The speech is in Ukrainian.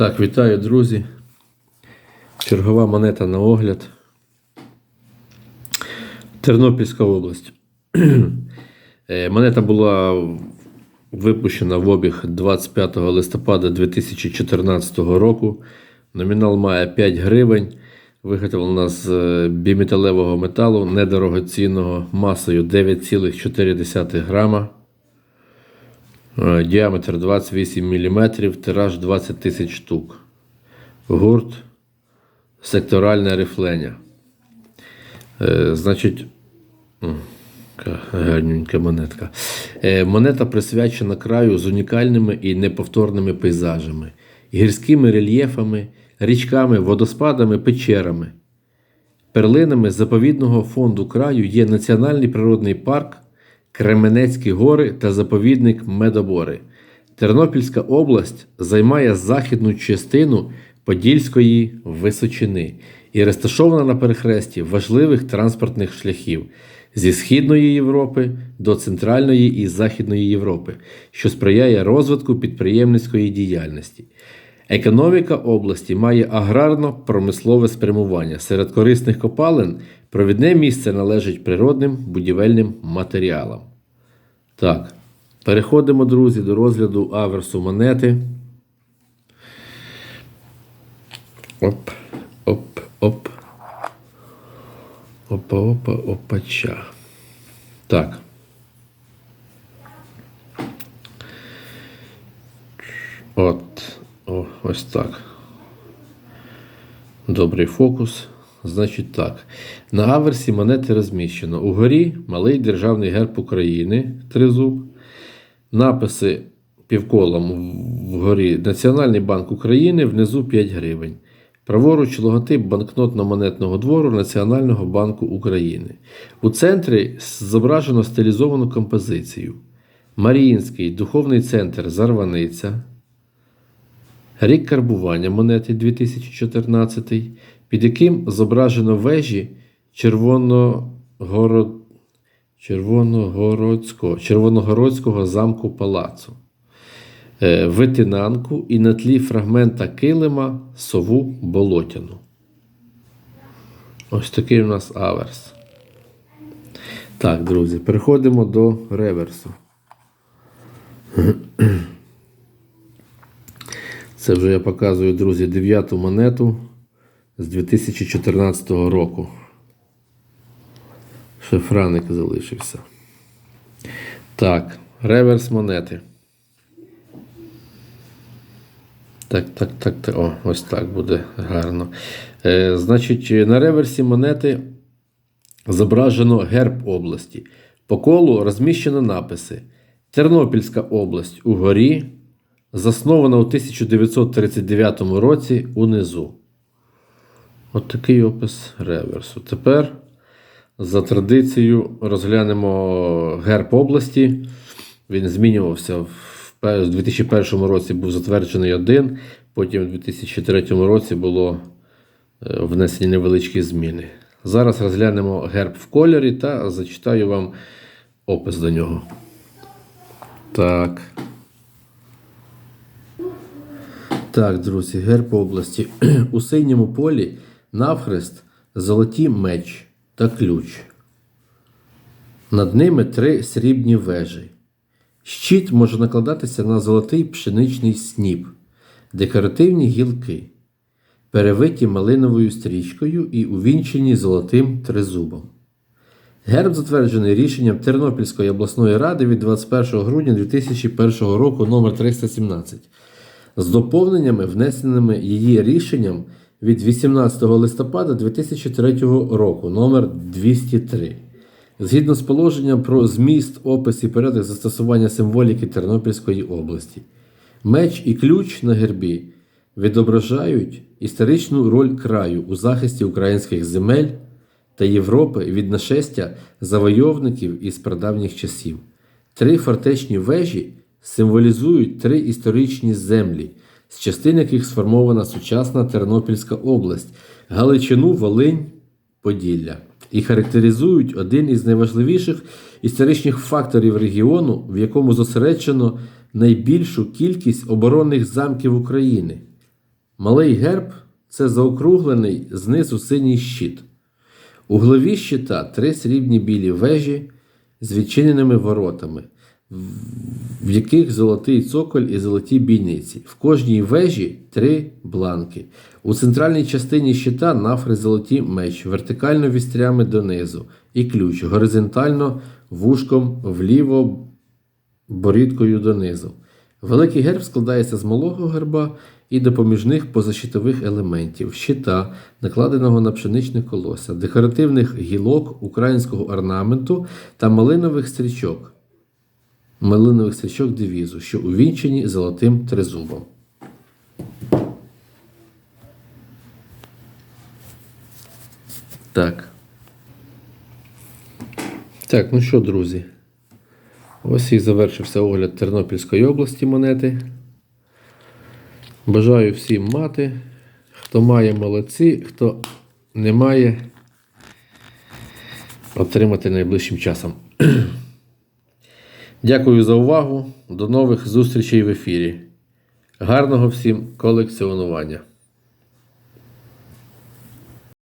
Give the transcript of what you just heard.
Так, вітаю, друзі. Чергова монета на огляд. Тернопільська область. Е, Монета була випущена в обіг 25 листопада 2014 року. Номінал має 5 гривень. Виготовлена з е, біметалевого металу недорогоцінного масою 9,4 грама. Е, Діаметр 28 мм, тираж 20 тисяч штук. Гурт секторальне рифлення. Е, значить, гарненька монетка. Е, монета присвячена краю з унікальними і неповторними пейзажами, гірськими рельєфами, річками, водоспадами, печерами. Перлинами заповідного фонду краю є Національний природний парк, Кременецькі гори та заповідник Медобори. Тернопільська область займає західну частину Подільської височини і розташована на перехресті важливих транспортних шляхів зі Східної Європи до Центральної і Західної Європи, що сприяє розвитку підприємницької діяльності. Економіка області має аграрно-промислове спрямування. Серед корисних копалин провідне місце належить природним будівельним матеріалам. Так, переходимо, друзі, до розгляду аверсу монети. Оп, оп, оп. Опа, опа, опача. Так. От, о, ось так. Добрий фокус. Значить так. На аверсі монети розміщено. Угорі малий державний герб України, тризуб. Написи півколом вгорі Національний банк України, внизу 5 гривень. Праворуч логотип банкнотно-монетного двору Національного банку України. У центрі зображено стилізовану композицію. Маріїнський духовний центр Зарваниця. Рік карбування монети 2014, під яким зображено вежі Червоногород... Червоногородського... Червоногородського замку палацу, Е, витинанку і на тлі фрагмента килима сову болотяну. Ось такий у нас аверс. Так, друзі, переходимо до реверсу. Це вже я показую, друзі, дев'яту монету з 2014 року. Ще франик залишився. Так, реверс монети. Так, так, так, так. О, ось так буде гарно. Е, значить, на реверсі монети зображено герб області. По колу розміщено написи: Тернопільська область угорі, заснована у 1939 році унизу. От такий опис реверсу. Тепер за традицією розглянемо герб області. Він змінювався в 2001 році був затверджений один, потім у 2003 році було е, внесені невеличкі зміни. Зараз розглянемо герб в кольорі та зачитаю вам опис до нього. Так. Так, друзі, герб області. У синьому полі навхрест золоті меч та ключ. Над ними три срібні вежі. Щит може накладатися на золотий пшеничний сніп, декоративні гілки, перевиті малиновою стрічкою і увінчені золотим тризубом. Герб затверджений рішенням Тернопільської обласної ради від 21 грудня 2001 року номер 317 з доповненнями, внесеними її рішенням від 18 листопада 2003 року номер 203 згідно з положенням про зміст, опис і порядок застосування символіки Тернопільської області. Меч і ключ на гербі відображають історичну роль краю у захисті українських земель та Європи від нашестя завойовників із прадавніх часів. Три фортечні вежі символізують три історичні землі, з частин яких сформована сучасна Тернопільська область, Галичину, Волинь, Поділля і характеризують один із найважливіших історичних факторів регіону, в якому зосереджено найбільшу кількість оборонних замків України. Малий герб це заокруглений знизу синій щит. У главі щита три срібні білі вежі з відчиненими воротами, в яких золотий цоколь і золоті бійниці. В кожній вежі три бланки. У центральній частині щита нафри золоті меч, вертикально вістрями донизу, і ключ, горизонтально вушком вліво борідкою донизу. Великий герб складається з малого герба і допоміжних позащитових елементів, щита, накладеного на пшеничне колося, декоративних гілок українського орнаменту та малинових стрічок, малинових стрічок девізу, що увінчені золотим тризубом. Так. Так, ну що, друзі? Ось і завершився огляд Тернопільської області монети. Бажаю всім мати. Хто має молодці, хто не має, отримати найближчим часом. Дякую за увагу. До нових зустрічей в ефірі. Гарного всім колекціонування!